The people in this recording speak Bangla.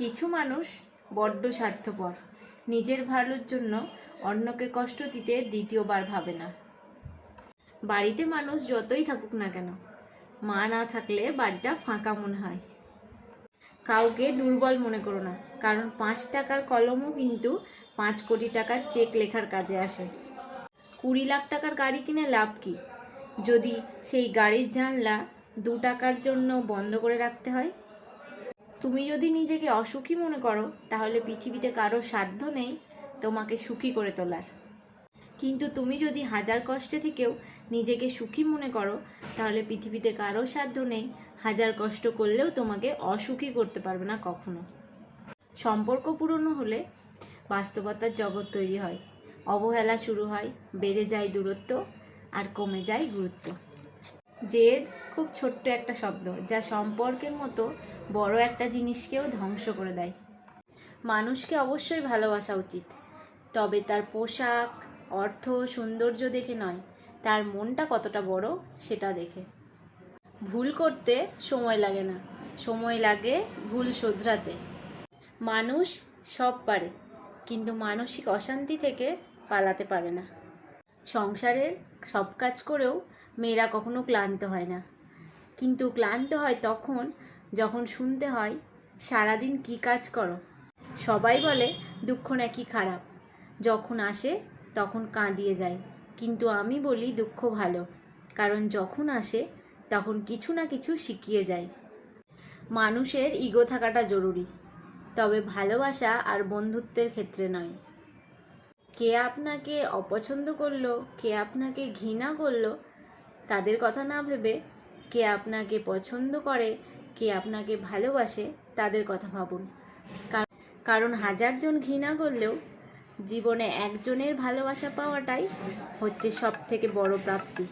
কিছু মানুষ বড্ড স্বার্থপর। নিজের ভালোর জন্য অন্যকে কষ্ট দিতে দ্বিতীয়বার ভাবে না। বাড়িতে মানুষ যতই থাকুক না কেন, মা না থাকলে বাড়িটা ফাঁকা মনে হয়। কাউকে দুর্বল মনে করো না, কারণ পাঁচ টাকার কলমও কিন্তু পাঁচ কোটি টাকার চেক লেখার কাজে আসে। কুড়ি লাখ টাকার গাড়ি কিনে লাভ কি? যদি সেই গাড়ির জানলা দু টাকার জন্য বন্ধ করে রাখতে হয় তুমি যদি নিজেকে অসুখী মনে করো, তাহলে পৃথিবীতে কারও সাধ্য নেই তোমাকে সুখী করে তোলার। কিন্তু তুমি যদি হাজার কষ্টে থেকেও নিজেকে সুখী মনে করো, তাহলে পৃথিবীতে কারও সাধ্য নেই হাজার কষ্ট করলেও তোমাকে অসুখী করতে পারবে না কখনো। সম্পর্ক পুরনো হলে বাস্তবতার জগৎ তৈরি হয়। অবহেলা শুরু হয়, বেড়ে যায় দূরত্ব, আর কমে যায় গুরুত্ব। জেদ খুব ছোট্ট একটা শব্দ, যা সম্পর্কের মতো বড় একটা জিনিসকেও ধ্বংস করে দেয়। মানুষকে অবশ্যই ভালোবাসা উচিত, তবে তার পোশাক, অর্থ, সৌন্দর্য দেখে নয়, তার মনটা কতটা বড় সেটা দেখে। ভুল করতে সময় লাগে না, সময় লাগে ভুল শোধরাতে। মানুষ সব পারে, কিন্তু মানসিক অশান্তি থেকে পালাতে পারে না। সংসারের সব কাজ করেও মেয়েরা কখনো ক্লান্ত হয় না। কিন্তু ক্লান্ত হয় তখন যখন শুনতে হয়, সারাদিন কি কাজ করো? সবাই বলে, দুঃখ নাকি খারাপ। যখন আসে, তখন কাঁদিয়ে যায়। কিন্তু আমি বলি, দুঃখ ভালো। কারণ যখন আসে, তখন কিছু না কিছু শিখিয়ে যায়। মানুষের ইগো থাকাটা জরুরি। তবে ভালোবাসা আর বন্ধুত্বের ক্ষেত্রে নয়। কে আপনাকে অপছন্দ করল, কে আপনাকে ঘৃণা করল, তাদের কথা না ভেবে কে আপনাকে পছন্দ করে, কে আপনাকে ভালোবাসে, তাদের কথা ভাবুন। কার- কারণ হাজারজন ঘৃণা করলেও জীবনে একজনের ভালোবাসা পাওয়াটাই হচ্ছে সব থেকে বড় প্রাপ্তি।